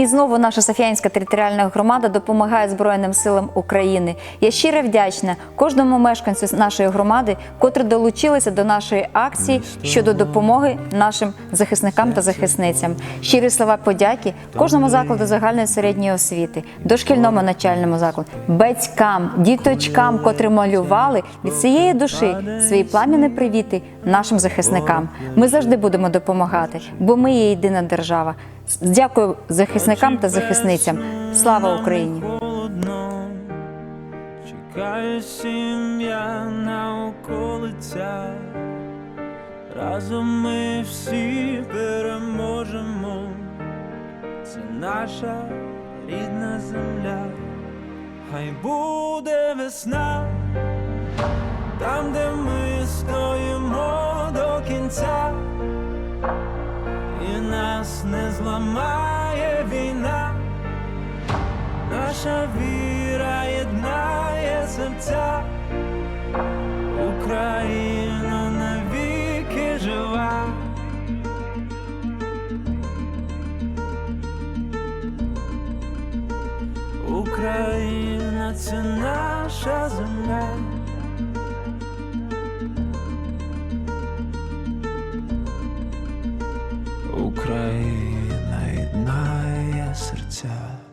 І знову наша Софіянська територіальна громада допомагає Збройним силам України. Я щиро вдячна кожному мешканцю нашої громади, котрі долучилися до нашої акції щодо допомоги нашим захисникам та захисницям. Щирі слова подяки кожному закладу загальної середньої освіти, дошкільному навчальному закладу, батькам, діточкам, котрі малювали від цієї душі свої плам'яні привіти нашим захисникам. Ми завжди будемо допомагати, бо ми є єдина держава. Дякую захисникам та захисницям. Слава Україні! чекає сім'я на околицях. Разом ми всі переможемо. Це наша рідна земля. Хай буде весна, там, де ми стоїмо до кінця. І нас не зламає війна. Наша віра єднає серця, Україна навіки жива. Україна myself.